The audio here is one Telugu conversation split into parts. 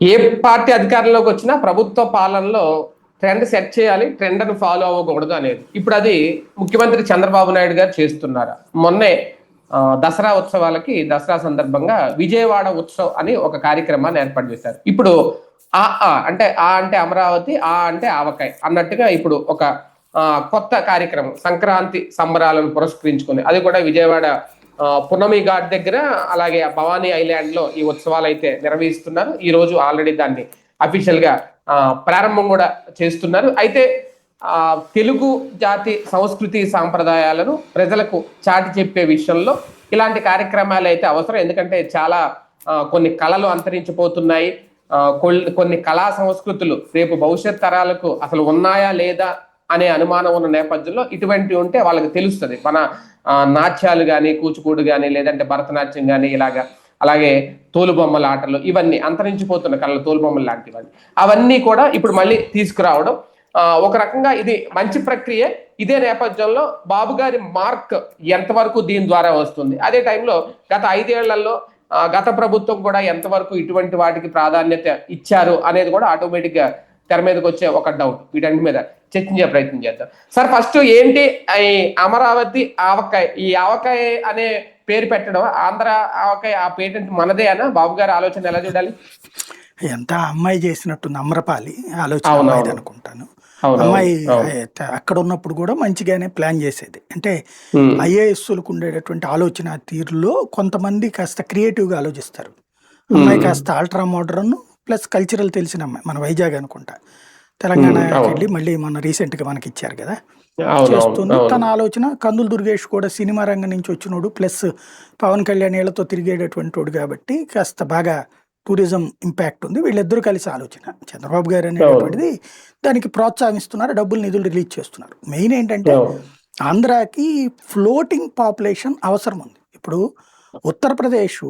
ఏ పార్టీ అధికారంలోకి వచ్చినా ప్రభుత్వ పాలనలో ట్రెండ్ సెట్ చేయాలి ట్రెండ్ ఫాలో అవ్వకూడదు అనేది. ఇప్పుడు అది ముఖ్యమంత్రి చంద్రబాబు నాయుడు గారు చేస్తున్నారు? మొన్నే దసరా ఉత్సవాలకి దసరా సందర్భంగా విజయవాడ ఉత్సవ్ అని ఒక కార్యక్రమాన్ని ఏర్పాటు చేశారు. ఇప్పుడు ఆ ఆ అంటే ఆ అంటే అమరావతి ఆ అంటే ఆవకాయ అన్నట్టుగా ఇప్పుడు ఒక కొత్త కార్యక్రమం సంక్రాంతి సంబరాలను పురస్కరించుకుని అది కూడా విజయవాడ పునమి ఘాట్ దగ్గర అలాగే భవానీ ఐలాండ్లో ఈ ఉత్సవాలు అయితే నిర్వహిస్తున్నారు. ఈ రోజు ఆల్రెడీ దాన్ని అఫీషియల్గా ప్రారంభం కూడా చేస్తున్నారు. అయితే ఆ, తెలుగు జాతి సంస్కృతి సాంప్రదాయాలను ప్రజలకు చాటి చెప్పే విషయంలో ఇలాంటి కార్యక్రమాలు అయితే అవసరం. ఎందుకంటే చాలా కొన్ని కళలు అంతరించిపోతున్నాయి. కొన్ని కళా సంస్కృతులు రేపు భవిష్యత్ తరాలకు అసలు ఉన్నాయా లేదా అనే అనుమానం ఉన్న నేపథ్యంలో ఇటువంటివి ఉంటే వాళ్ళకి తెలుస్తుంది. మన నాట్యాలు కానీ కూచిపూడి కానీ లేదంటే భరతనాట్యం కానీ ఇలాగా అలాగే తోలుబొమ్మల ఆటలు ఇవన్నీ అంతరించిపోతున్న కళలు తోలుబొమ్మలు లాంటివన్నీ. అవన్నీ కూడా ఇప్పుడు మళ్ళీ తీసుకురావడం ఒక రకంగా ఇది మంచి ప్రక్రియ. ఇదే నేపథ్యంలో బాబు గారి మార్క్ ఎంతవరకు దీని ద్వారా వస్తుంది? అదే టైంలో గత ఐదేళ్ళలో గత ప్రభుత్వం కూడా ఎంతవరకు ఇటువంటి వాటికి ప్రాధాన్యత ఇచ్చారు అనేది కూడా ఆటోమేటిక్గా తెర మీదకి వచ్చే ఒక డౌట్ వీటన్నిటి మీద చర్చించే ప్రయత్నం చేద్దాం. సార్ ఫస్ట్ ఏంటి? ఈ అమరావతి ఆవకాయ ఈ ఆవకాయ అనే పేరు పెట్టడం ఆంధ్ర ఆవకాయ ఆ పేటెంట్ మనదే అన్న బాబు గారి ఆలోచన ఎలా చూడాలి? ఎంత అమ్మాయి చేసినట్టుంది అమ్రపాలి ఆలోచన. అనుకుంటాను. అమ్మాయి అక్కడ ఉన్నప్పుడు కూడా మంచిగానే ప్లాన్ చేసేది. అంటే ఐఏఎస్లకు ఉండేటటువంటి ఆలోచన తీరులో కొంతమంది కాస్త క్రియేటివ్గా ఆలోచిస్తారు. అమ్మాయి కాస్త అల్ట్రా మోడర్న్ ప్లస్ కల్చరల్ తెలిసిన అమ్మాయి మన వైజాగ్ అనుకుంటా. తెలంగాణకి అవును. వెళ్ళి మళ్ళీ మన రీసెంట్గా మనకి ఇచ్చారు కదా చేస్తుంది. తన ఆలోచన కందులు దుర్గేష్ కూడా సినిమా రంగం నుంచి వచ్చినోడు ప్లస్ పవన్ కళ్యాణ్ వీళ్ళతో తిరిగేటటువంటి వాడు కాబట్టి కాస్త బాగా టూరిజం ఇంపాక్ట్ ఉంది. వీళ్ళిద్దరూ కలిసి ఆలోచన. చంద్రబాబు గారు అనేటటువంటిది దానికి ప్రోత్సహిస్తున్నారు డబ్బులు నిధులు రిలీజ్ చేస్తున్నారు. మెయిన్ ఏంటంటే. ఆంధ్రాకి ఫ్లోటింగ్ పాపులేషన్ అవసరం ఉంది. ఇప్పుడు ఉత్తరప్రదేశ్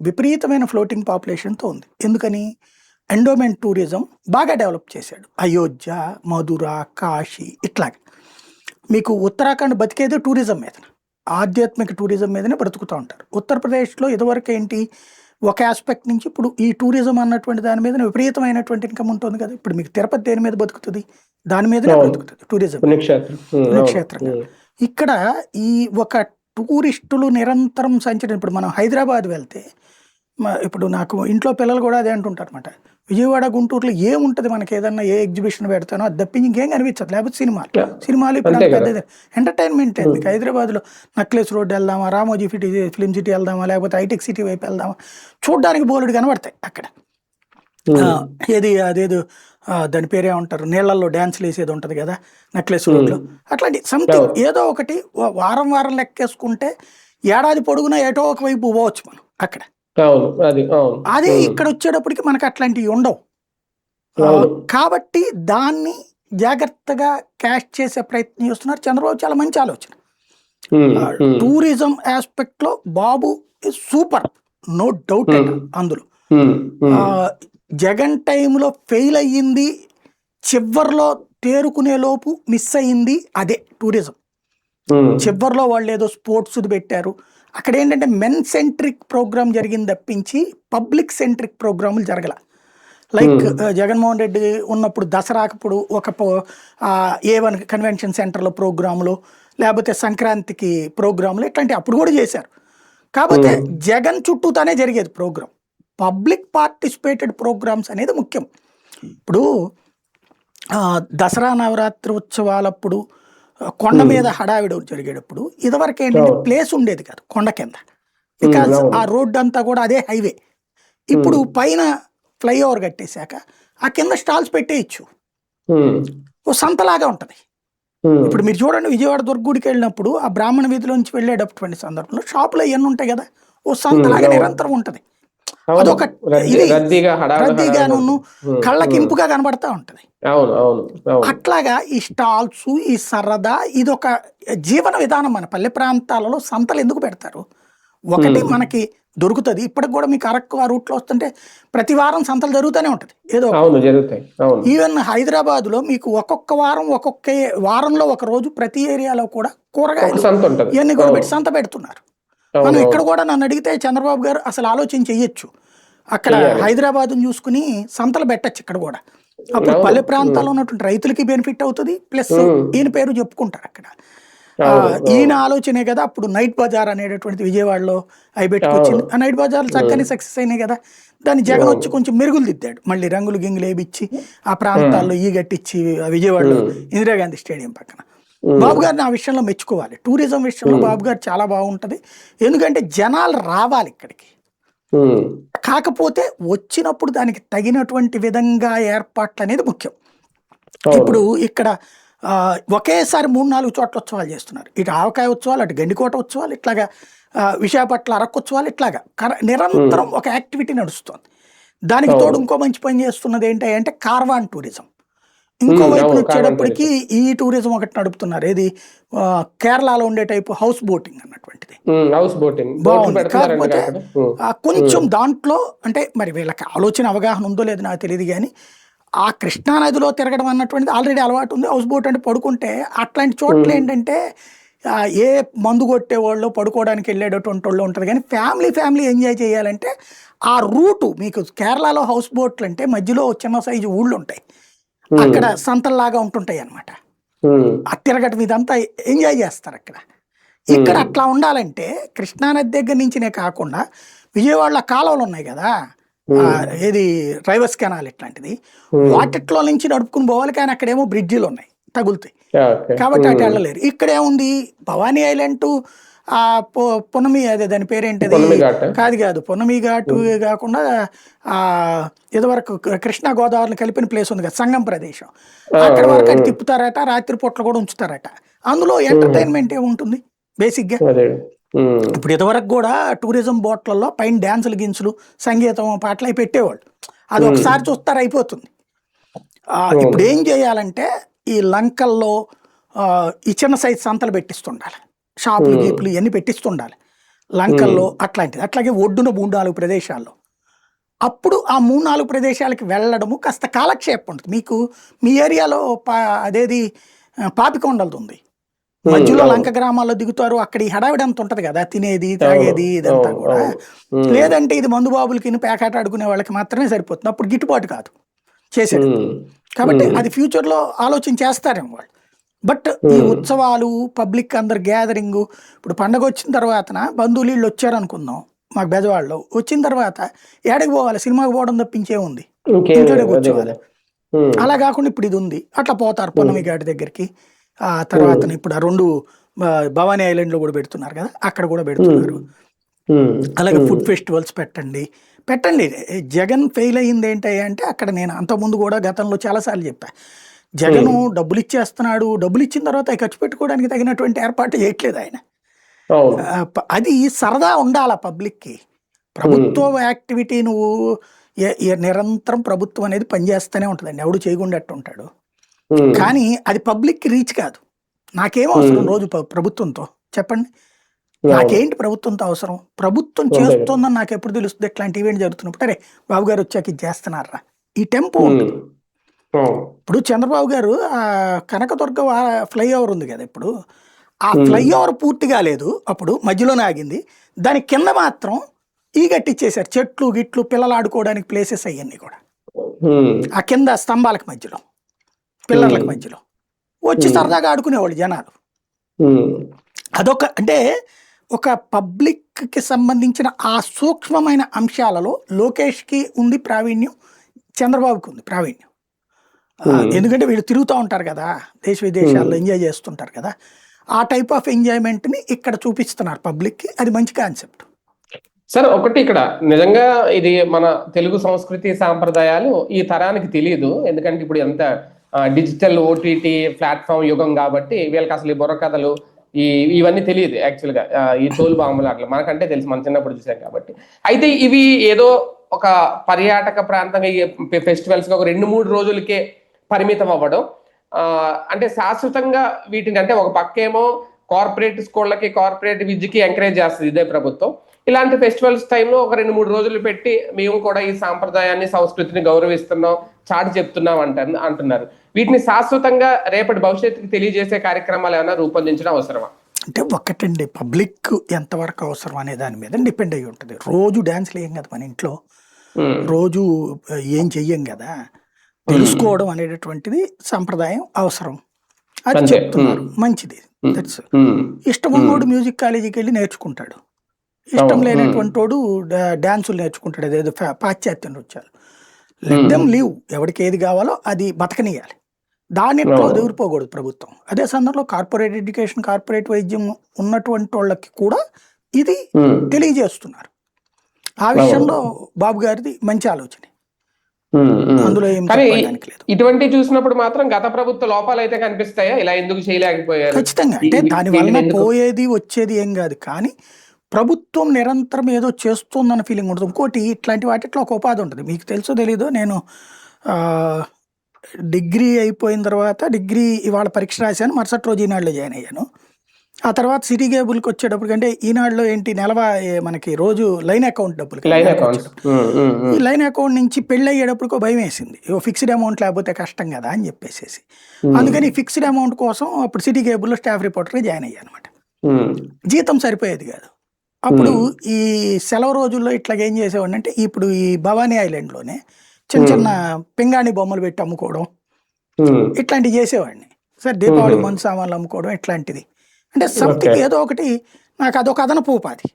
విపరీతమైన ఫ్లోటింగ్ పాపులేషన్తో ఉంది. ఎందుకని? ఎండోమెంట్ టూరిజం బాగా డెవలప్ చేశాడు. అయోధ్య మధుర కాశీ ఇట్లాగే. మీకు ఉత్తరాఖండ్ బతికేదే టూరిజం మీద ఆధ్యాత్మిక టూరిజం మీదనే బ్రతుకుతూ ఉంటారు. ఉత్తరప్రదేశ్లో ఇదివరకు ఏంటి? ఒక ఆస్పెక్ట్ నుంచి ఇప్పుడు ఈ టూరిజం అన్నటువంటి దాని మీద విపరీతమైన ఇన్కమ్ ఉంటుంది కదా. ఇప్పుడు మీకు తిరుపతి దేని మీద బతుకుతుంది? దాని మీదనే. బ్రతుకుతుంది టూరిజం. పుణ్యక్షేత్రంగా. ఇక్కడ ఈ ఒక టూరిస్టులు నిరంతరం సంచరణ ఇప్పుడు మనం హైదరాబాద్ వెళ్తే ఇప్పుడు నాకు ఇంట్లో పిల్లలు కూడా అదే అంటుంటారు అనమాట విజయవాడ గుంటూరులో ఏముంటది మనకి ఏదన్నా ఏ ఎగ్జిబిషన్ పెడతానో అది తప్పించి ఇంకేం కనిపించదు. లేకపోతే సినిమాలు. సినిమాలు ఇప్పుడు. పెద్దది. ఎంటర్టైన్మెంట్ మీకు హైదరాబాద్లో నక్లెస్ రోడ్ వెళ్దామా రామోజీ సిటీ ఫిలిం సిటీ వెళ్దామా లేకపోతే హైటెక్ సిటీ వైపు వెళ్దామా చూడడానికి బోలెడు కనబడతాయి అక్కడ. ఏది అదేదో దాని పేరు ఏమంటారు? నీళ్ళల్లో డ్యాన్స్లు వేసేది ఉంటుంది కదా నెక్లెస్ రోడ్లో. అట్లాంటి సంథింగ్. ఏదో ఒకటి వారం వారం లెక్కేసుకుంటే ఏడాది పొడుగునా ఏటో ఒక వైపు పోవచ్చు మనం అక్కడ. అవును అది అవును అదే ఇక్కడ వచ్చేటప్పటికి మనకు అట్లాంటివి ఉండవు. కాబట్టి దాన్ని జాగ్రత్తగా క్యాష్ చేసే ప్రయత్నం చేస్తున్నారు. చంద్రబాబు చాలా మంచి ఆలోచన. టూరిజం ఆస్పెక్ట్లో బాబు సూపర్ నో డౌట్. అందులో. జగన్ టైంలో ఫెయిల్ అయ్యింది చివర్లో తేరుకునే లోపు మిస్ అయ్యింది అదే టూరిజం. చివర్లో వాళ్ళు ఏదో స్పోర్ట్స్ పెట్టారు. అక్కడ ఏంటంటే మెన్ సెంట్రిక్ ప్రోగ్రామ్ జరిగింది తప్పించి పబ్లిక్ సెంట్రిక్ ప్రోగ్రాములు జరగల. Like Hmm. జగన్మోహన్ రెడ్డి ఉన్నప్పుడు దసరాకప్పుడు ఒక ఏ వన్ కన్వెన్షన్ సెంటర్లో ప్రోగ్రాములు లేకపోతే సంక్రాంతికి ప్రోగ్రాములు ఇట్లాంటి అప్పుడు కూడా చేశారు. కాకపోతే జగన్ చుట్టూతానే జరిగేది ప్రోగ్రామ్ పబ్లిక్ పార్టిసిపేటెడ్ ప్రోగ్రామ్స్ అనేది ముఖ్యం. ఇప్పుడు దసరా నవరాత్రి ఉత్సవాలప్పుడు కొండ మీద హడావిడి జరిగేటప్పుడు ఇదివరకు ఏంటంటే. ప్లేస్ ఉండేది కాదు కొండ కింద బికాజ్ అవును. ఆ రోడ్డు అంతా కూడా అదే హైవే ఇప్పుడు పైన ఫ్లైఓవర్ కట్టేశాక ఆ కింద స్టాల్స్ పెట్టేయచ్చు ఓ సంతలాగా ఉంటది ఇప్పుడు మీరు చూడండి విజయవాడ దుర్గుడికి వెళ్ళినప్పుడు ఆ బ్రాహ్మణ వీధిలోంచి వెళ్ళేటటువంటి సందర్భంలో షాపులో ఇవన్నీ ఉంటాయి కదా ఓ సంతలాగా. నిరంతరం ఉంటది. అదొక ఇది రద్దీగాను. ఉమ్, కళ్ళకి ఇంపుగా కనబడతా ఉంటది. అట్లాగా ఈ స్టాల్స్ ఈ సరదా ఇది ఒక జీవన విధానం మన పల్లె ప్రాంతాలలో సంతలు ఎందుకు పెడతారు? ఒకటి. మనకి దొరుకుతుంది. ఇప్పటికి కూడా మీకు అరకు ఆ రూట్లో వస్తుంటే ప్రతి వారం సంతలు జరుగుతూనే ఉంటుంది. ఏదో ఈవెన్ హైదరాబాద్లో మీకు ఒక్కొక్క వారం ఒక్కొక్క వారంలో ఒక రోజు ప్రతి ఏరియాలో కూడా కూరగాయలు ఇవన్నీ కూడా పెట్టి సంత పెడుతున్నారు. మనం. ఇక్కడ కూడా నన్ను అడిగితే చంద్రబాబు గారు అసలు ఆలోచన చెయ్యొచ్చు. అక్కడ. హైదరాబాద్ చూసుకుని సంతలు పెట్టచ్చు ఇక్కడ కూడా. అప్పుడు. పల్లె ప్రాంతాల్లో ఉన్నటువంటి రైతులకి బెనిఫిట్ అవుతుంది ప్లస్. ఈయన పేరు చెప్పుకుంటారు అక్కడ. ఈయన ఆలోచనే కదా అప్పుడు నైట్ బజార్ అనేటటువంటిది విజయవాడలో అవి పెట్టుకొచ్చింది ఆ నైట్ బజార్ చక్కని సక్సెస్ అయినాయి కదా. దాన్ని జగన్ వచ్చి కొంచెం మెరుగులు దిద్దాడు. మళ్ళీ రంగులు గింగులు వేపిచ్చి ఆ ప్రాంతాల్లో ఈ గట్టించి ఆ విజయవాడలో ఇందిరాగాంధీ స్టేడియం పక్కన. బాబు గారిని ఆ విషయంలో మెచ్చుకోవాలి. టూరిజం విషయంలో బాబు గారు చాలా బాగుంటది. ఎందుకంటే జనాలు రావాలి ఇక్కడికి. కాకపోతే వచ్చినప్పుడు దానికి తగినటువంటి విధంగా ఏర్పాట్లు అనేది ముఖ్యం. ఇప్పుడు ఇక్కడ ఒకేసారి మూడు నాలుగు చోట్ల ఉత్సవాలు చేస్తున్నారు. ఇటు ఆవకాయ ఉత్సవాలు అటు గండికోట ఉత్సవాలు ఇట్లాగా ఆ, విశాఖపట్నం అరకు ఉత్సవాలు ఇట్లాగా. కర- నిరంతరం ఒక యాక్టివిటీ నడుస్తుంది. దానికి తోడు ఇంకో మంచి పని చేస్తున్నది ఏంటి అంటే కార్వాన్ టూరిజం ఇంకో వైపు వచ్చేటప్పటికి ఈ టూరిజం ఒకటి నడుపుతున్నారు. ఏది? కేరళలో ఉండే టైపు హౌస్ బోటింగ్ అన్నటువంటిది. House boating. బాగుంది. కాకపోతే కొంచెం దాంట్లో అంటే మరి వీళ్ళకి ఆలోచన అవగాహన ఉందో లేదో నాకు తెలియదు కానీ ఆ కృష్ణా నదిలో తిరగడం అన్నటువంటిది ఆల్రెడీ అలవాటు ఉంది. హౌస్ బోట్ అంటే పడుకుంటే అట్లాంటి చోట్ల ఏంటంటే ఏ మందు కొట్టేవాళ్ళు పడుకోవడానికి వెళ్ళేటటువంటి వాళ్ళు ఉంటుంది కానీ ఫ్యామిలీ ఫ్యామిలీ ఎంజాయ్ చేయాలంటే ఆ రూటు మీకు కేరళలో హౌస్ బోట్లు అంటే మధ్యలో చిన్న సైజు ఊళ్ళు ఉంటాయి. అక్కడ సంతల్లాగా ఉంటుంటాయి అన్నమాట. ఉమ్, ఆ తిరగటం ఇదంతా ఎంజాయ్ చేస్తారు అక్కడ. ఇక్కడ అట్లా ఉండాలంటే కృష్ణానది దగ్గర నుంచినే కాకుండా విజయవాడలో కాలువలు ఉన్నాయి కదా. ఏది రైవర్స్ కెనాల్ ఇట్లాంటిది. వాటిట్లో నుంచి నడుపుకుని పోవాలి కానీ అక్కడేమో బ్రిడ్జిలు ఉన్నాయి తగులుతాయి. కాబట్టి అటు వెళ్ళలేరు. ఇక్కడేముంది భవానీ ఐలాండ్ ఆ పొ- పొన్నమి అదే దాని ఘాట్. కాదు కాదు పొన్నమి ఘాటు కాకుండా ఆ ఇదివరకు కృష్ణా గోదావరిని కలిపిన ప్లేస్ ఉంది కదా సంగం ప్రదేశం. అక్కడ వరకు అది తిప్పుతారట రాత్రి పూట్ల కూడా ఉంచుతారట. అందులో ఎంటర్టైన్మెంట్ ఏముంటుంది బేసిక్గా. అదే. ఉమ్, ఇప్పుడు ఇదివరకు కూడా టూరిజం బోట్లలో పైన డ్యాన్సులు గిన్సులు సంగీతం పాటలు అవి పెట్టేవాళ్ళు. అది ఒకసారి చూస్తారు అయిపోతుంది. ఇప్పుడు ఏం చేయాలంటే ఈ లంకల్లో ఈ చిన్న సైజ్ సంతలు పెట్టిస్తుండాలి. షాపులు గీపులు ఇవన్నీ పెట్టిస్తుండాలి. లంకల్లో అట్లాంటిది. అట్లాగే ఒడ్డున మూడు నాలుగు ప్రదేశాల్లో. అప్పుడు ఆ మూడు నాలుగు ప్రదేశాలకి వెళ్ళడము కాస్త కాలక్షేపం ఉంటుంది. మీకు మీ ఏరియాలో పా అదేది పాపికొండలది ఉంది మధ్యలో లంక గ్రామాల్లో దిగుతారు. అక్కడ ఈ హడావిడి అంత ఉంటది కదా. తినేది తాగేది ఇదంతా కూడా. లేదంటే ఇది మందు బాబులకి పేకాట ఆడుకునే వాళ్ళకి మాత్రమే సరిపోతుంది. అప్పుడు గిట్టుబాటు కాదు. చేసేది కాబట్టి అది ఫ్యూచర్లో ఆలోచన చేస్తారేమో వాళ్ళు. బట్ ఈ ఉత్సవాలు పబ్లిక్ అందరు గ్యాదరింగ్ ఇప్పుడు పండగ వచ్చిన తర్వాత బంధువులు వీళ్ళు వచ్చారు అనుకుందాం మాకు బెజవాడలో. వచ్చిన తర్వాత ఏడకి పోవాలి? సినిమాకి పోవడం తప్పించే ఉంది. ఇంట్లోనే కూర్చోవాలి అలా కాకుండా ఇప్పుడు ఇది ఉంది. అట్లా పోతారు పొన్నమి ఘాటి దగ్గరికి. ఆ తర్వాత ఇప్పుడు ఆ రెండు భవానీ ఐలాండ్లో కూడా పెడుతున్నారు కదా? అక్కడ కూడా పెడుతున్నారు. అలాగే ఫుడ్ ఫెస్టివల్స్ పెట్టండి. పెట్టండి. జగన్ ఫెయిల్ అయ్యింది ఏంటి అంటే అక్కడ నేను అంతకుముందు కూడా గతంలో చాలాసార్లు చెప్పా. జగన్ డబ్బులు ఇచ్చేస్తున్నాడు డబ్బులు ఇచ్చిన తర్వాత అవి ఖర్చు పెట్టుకోవడానికి తగినటువంటి ఏర్పాటు చేయట్లేదు ఆయన. అది సరదా ఉండాల పబ్లిక్కి. ప్రభుత్వ యాక్టివిటీ నువ్వు నిరంతరం ప్రభుత్వం అనేది పనిచేస్తూనే ఉంటుందండి. ఎవడు చేయకుండా ఉంటాడు. కానీ అది పబ్లిక్కి రీచ్ కాదు. నాకేం అవసరం రోజు ప్ర- ప్రభుత్వంతో? చెప్పండి. నాకేంటి ప్రభుత్వంతో అవసరం? ప్రభుత్వం చేస్తోందని నాకు ఎప్పుడు తెలుస్తుంది? ఇట్లాంటి ఈవెంట్ జరుగుతున్నప్పుడు అరే బాబు గారు వచ్చాక ఇది చేస్తున్నారా? ఈ టెంపో ఉంటుంది. ఇప్పుడు చంద్రబాబు గారు ఆ కనకదుర్గ ఫ్లైఓవర్ ఉంది కదా ఇప్పుడు ఆ ఫ్లైఓవర్ పూర్తి కాలేదు అప్పుడు మధ్యలోనే ఆగింది. దాని కింద మాత్రం ఈ గట్టిచ్చేసారు చెట్లు గిట్లు పిల్లలు ఆడుకోవడానికి ప్లేసెస్ అవన్నీ కూడా. ఆ కింద స్తంభాలకు మధ్యలో పిల్లర్లకు మధ్యలో. వచ్చి సరదాగా ఆడుకునేవాళ్ళు జనాలు. అదొక అంటే ఒక పబ్లిక్కి సంబంధించిన ఆ సూక్ష్మమైన అంశాలలో లోకేష్కి ఉంది ప్రావీణ్యం చంద్రబాబుకి ఉంది ప్రావీణ్యం. ఎందుకంటే వీళ్ళు తిరుగుతూ ఉంటారు కదా దేశ విదేశాల్లో ఎంజాయ్ చేస్తుంటారు కదా ఆ టైప్ ఆఫ్ ఎంజాయ్మెంట్ని ఇక్కడ చూపిస్తున్నారు పబ్లిక్కి. అది మంచి కాన్సెప్ట్. సార్ ఒకటి ఇక్కడ నిజంగా ఇది మన తెలుగు సంస్కృతి సాంప్రదాయాలు ఈ తరానికి తెలియదు ఎందుకంటే ఇప్పుడు ఎంత డిజిటల్ ఓటీటీ ప్లాట్ఫామ్ యుగం కాబట్టి వీళ్ళకి అసలు ఈ బుర్రకథలు ఈ ఇవన్నీ తెలియదు యాక్చువల్గా ఆ, ఈ తోలు బాంబులు అట్లా మనకంటే తెలుసు మన చిన్నప్పుడు చూసాం కాబట్టి. అయితే ఇవి ఏదో ఒక పర్యాటక ప్రాంతంగా ఈ ఫెస్టివల్స్ ఒక రెండు మూడు రోజులకే పరిమితం అవ్వడం అంటే శాశ్వతంగా వీటిని అంటే ఒక పక్కేమో కార్పొరేట్ స్కూళ్ళకి కార్పొరేట్ విద్యకి ఎంకరేజ్ చేస్తుంది ఇదే ప్రభుత్వం. ఇలాంటి ఫెస్టివల్స్ టైంలో ఒక రెండు మూడు రోజులు పెట్టి మేము కూడా ఈ సాంప్రదాయాన్ని సంస్కృతిని గౌరవిస్తున్నాం చాటి చెప్తున్నాం అంట అంటున్నారు. వీటిని శాశ్వతంగా రేపటి భవిష్యత్తుకి తెలియజేసే కార్యక్రమాలు ఏమైనా రూపొందించడం అవసరమా? అంటే ఒక్కటండి పబ్లిక్ ఎంతవరకు అవసరం అనే దాని మీద డిపెండ్ అయి ఉంటుంది. రోజు డ్యాన్స్లు వేయం కదా మన ఇంట్లో. రోజు ఏం చెయ్యం కదా. తెలుసుకోవడం అనేటటువంటిది సంప్రదాయం అవసరం. అది. చెప్తున్నారు. మంచిది. దట్స్ ఇష్టం ఉన్నోడు మ్యూజిక్ కాలేజీకి వెళ్ళి నేర్చుకుంటాడు. ఇష్టం. లేనటువంటి వాడు డాన్సులు నేర్చుకుంటాడు. అదేదో పాశ్చాత్య నృత్యాలు లెట్ దెమ్ లీవ్ ఎవరికి ఏది కావాలో అది బతకనియాలి. దానిట్లో. దూరిపోకూడదు ప్రభుత్వం. అదే సందర్భంలో కార్పొరేట్ ఎడ్యుకేషన్ కార్పొరేట్ వైద్యం ఉన్నటువంటి వాళ్ళకి కూడా ఇది తెలియజేస్తున్నారు. ఆ విషయంలో బాబు గారిది మంచి ఆలోచన. అందులో ఏం కానీ ఇటువంటి చూసినప్పుడు మాత్రం గత ప్రభుత్వ లోపాలు అయితే కనిపిస్తాయా? ఇలా ఎందుకు చేయలేకపోయారు? ఖచ్చితంగా. అంటే దాని వలన పోయేది వచ్చేది ఏం కాదు. కానీ ప్రభుత్వం నిరంతరం ఏదో చేస్తుందన్న ఫీలింగ్ ఉంటుంది. ఇంకోటి ఇట్లాంటి వాటిట్లో ఒక ఉపాధి ఉంటుంది. మీకు తెలుసో తెలీదో నేను డిగ్రీ అయిపోయిన తర్వాత డిగ్రీ ఇవాళ పరీక్ష రాశాను. మరుసటి రోజు ఈనాడులో జాయిన్ అయ్యాను. ఆ తర్వాత సిటీ కేబుల్కి వచ్చేటప్పటికి అంటే ఈనాడులో ఏంటి నెలవా మనకి రోజు లైన్ అకౌంట్ డబ్బులు లైన్ వచ్చేటప్పుడు. ఈ లైన్ అకౌంట్ నుంచి పెళ్ళి అయ్యేటప్పటికో భయం వేసింది. ఫిక్స్డ్ అమౌంట్ లేకపోతే కష్టం కదా అని చెప్పేసేసి. అందుకని ఫిక్స్డ్ అమౌంట్ కోసం అప్పుడు సిటీ కేబుల్లో స్టాఫ్ రిపోర్టర్గా జాయిన్ అయ్యాను అనమాట జీతం సరిపోయేది కాదు. అప్పుడు ఈ సెలవు రోజుల్లో ఇట్లాగ ఏం చేసేవాడిని అంటే ఇప్పుడు ఈ భవానీ ఐలాండ్లోనే చిన్న చిన్న పింగాణి బొమ్మలు పెట్టి అమ్ముకోవడం ఇట్లాంటివి చేసేవాడిని. సార్ దీపావళి. మందు సామాన్లు అమ్ముకోవడం ఇట్లాంటిది. అంటే సంథింగ్. ఏదో ఒకటి నాకు అదొక అదనపు ఉపాధి.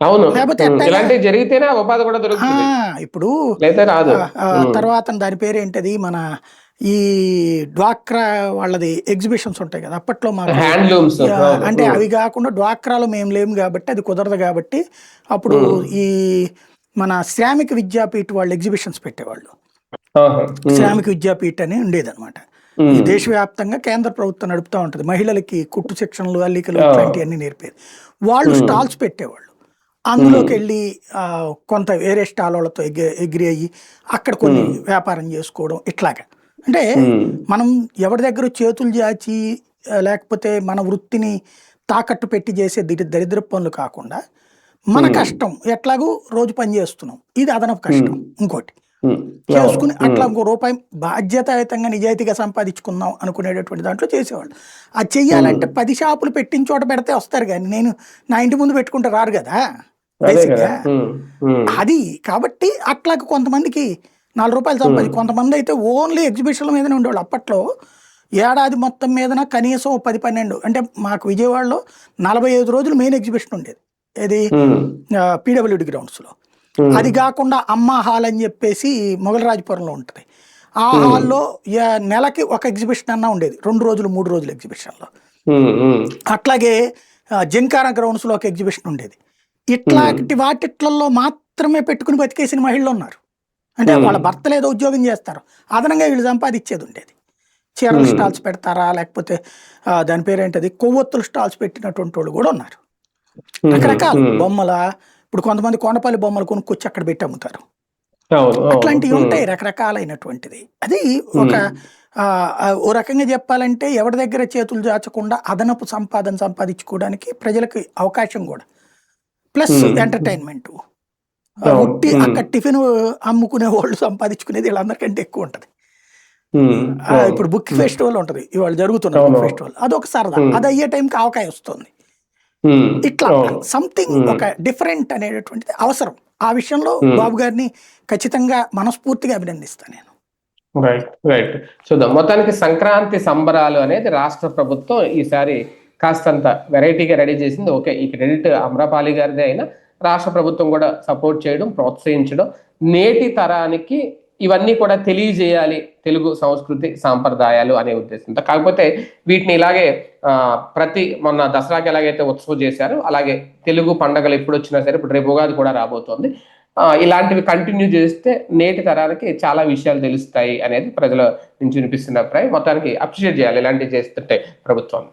అవును. లేకపోతే ఉమ్, ఎట్టాగా? ఇలాంటివి జరిగితేనే ఆ ఉపాధి కూడా ఆ, దొరుకుతుంది ఇప్పుడు రాదు. తర్వాత దాని పేరు ఏంటది మన ఈ డ్వాక్రా వాళ్ళది ఎగ్జిబిషన్స్ ఉంటాయి కదా అప్పట్లో హ్యాండ్లూమ్స్ ఆ, అంటే అవి కాకుండా డ్వాక్రాలో మేము లేము కాబట్టి అది కుదరదు కాబట్టి అప్పుడు ఈ మన శ్రామిక విద్యాపీఠ వాళ్ళు ఎగ్జిబిషన్స్ పెట్టేవాళ్ళు. శ్రామిక విద్యాపీఠ అని ఉండేదన్నమాట. ఈ దేశవ్యాప్తంగా కేంద్ర ప్రభుత్వం నడుపుతూ ఉంటుంది. మహిళలకి కుట్టు శిక్షణలు అల్లికలు. ఇట్లాంటివన్నీ నేర్పేది. వాళ్ళు స్టాల్స్ పెట్టేవాళ్ళు. అందులోకి వెళ్ళి కొంత వేరే స్టాల్ వాళ్ళతో ఎగ్ ఎగ్రి అయ్యి అక్కడ కొన్ని వ్యాపారం చేసుకోవడం ఇట్లాగా. అంటే మనం ఎవరి దగ్గర చేతులు చాచి ఆ, లేకపోతే మన వృత్తిని తాకట్టు పెట్టి చేసే దిరి- దరిద్ర పనులు కాకుండా మన కష్టం ఎట్లాగూ రోజు పని చేస్తున్నాం. ఇది అదనపు కష్టం ఇంకోటి. చేసుకుని అట్లా ఇంకో రూపాయి బాధ్యతాయుతంగా నిజాయితీగా సంపాదించుకుందాం అనుకునేటటువంటి దాంట్లో చేసేవాళ్ళు. అది చెయ్యాలంటే పది షాపులు పెట్టిన చోట పెడితే వస్తారు కానీ నేను నా ఇంటి ముందు పెట్టుకుంటే రారు కదా. అదే కాబట్టి అట్లా కొంతమందికి నాలుగు రూపాయలు సంపాది కొంతమంది అయితే ఓన్లీ ఎగ్జిబిషన్ల మీదనే ఉండేవాళ్ళు. అప్పట్లో ఏడాది మొత్తం మీదన కనీసం పది పన్నెండు అంటే మాకు విజయవాడలో నలభై ఐదు రోజులు మెయిన్ ఎగ్జిబిషన్ ఉండేది. ఏది? పీడబ్ల్యూడి గ్రౌండ్స్లో. అది కాకుండా అమ్మ హాల్ అని చెప్పేసి మొగలరాజపురంలో ఉంటుంది. ఆ హాల్లో నెలకి ఒక ఎగ్జిబిషన్ అన్నా ఉండేది. రెండు రోజులు మూడు రోజులు ఎగ్జిబిషన్లో. అట్లాగే ఆ, జింకానా గ్రౌండ్స్లో ఒక ఎగ్జిబిషన్ ఉండేది. ఇట్లాంటి వాటిట్లలో మాత్రమే పెట్టుకుని బతికేసిన మహిళలు ఉన్నారు. అంటే. వాళ్ళ భర్తలు ఏదో ఉద్యోగం చేస్తారు. అదనంగా వీళ్ళు సంపాదించేది ఉండేది. చీరల. స్టాల్స్ పెడతారా లేకపోతే దాని పేరేంటది? కొవ్వొత్తుల స్టాల్స్ పెట్టినటువంటి వాళ్ళు కూడా ఉన్నారు. రకరకాల. బొమ్మల ఇప్పుడు కొంతమంది కొండపల్లి బొమ్మలు కొనుక్కొచ్చి అక్కడ పెట్టి అమ్ముతారు. అట్లాంటివి ఉంటాయి రకరకాలైనటువంటిది. అది ఒక ఓ రకంగా చెప్పాలంటే ఎవరి దగ్గర చేతులు చాచకుండా అదనపు సంపాదన సంపాదించుకోవడానికి ప్రజలకు అవకాశం కూడా. ప్లస్. ఎంటర్టైన్మెంట్. ఉట్టి. అక్కడ టిఫిన్ అమ్ముకునే వాళ్ళు సంపాదించుకునేది వీళ్ళందరికంటే ఎక్కువ ఉంటది. ఇప్పుడు బుక్ ఫెస్టివల్ ఉంటది. ఇవాళ జరుగుతున్న. Book festival. అదొక సరదా. అది అయ్యే టైంకి అవకాశం వస్తుంది. ఇట్లా. సంథింగ్. ఒక డిఫరెంట్ అనేటటువంటిది అవసరం ఆ విషయంలో. బాబు గారిని ఖచ్చితంగా మనస్ఫూర్తిగా అభినందిస్తాను నేను రైట్ రైట్ చూద్దాం మొత్తానికి సంక్రాంతి సంబరాలు అనేది రాష్ట్ర ప్రభుత్వం ఈసారి కాస్తంత వెరైటీగా రెడీ చేసింది ఓకే ఈ క్రెడిట్ అమ్రపాలి గారిదే అయినా రాష్ట్ర ప్రభుత్వం కూడా సపోర్ట్ చేయడం ప్రోత్సహించడం నేటి తరానికి ఇవన్నీ కూడా తెలియజేయాలి తెలుగు సంస్కృతి సాంప్రదాయాలు అనే ఉద్దేశంతో. కాకపోతే వీటిని ఇలాగే ప్రతి మొన్న దసరాకి ఎలాగైతే ఉత్సవం చేశారో అలాగే తెలుగు పండగలు ఎప్పుడు వచ్చినా సరే ఇప్పుడు రేపు ఉగాది కూడా రాబోతోంది. ఇలాంటివి కంటిన్యూ చేస్తే నేటి తరానికి చాలా విషయాలు తెలుస్తాయి అనేది ప్రజల నుంచి వినిపిస్తున్న అభిప్రాయం. మొత్తానికి అప్రిషియేట్ చేయాలి ఇలాంటివి చేస్తుంటే ప్రభుత్వం.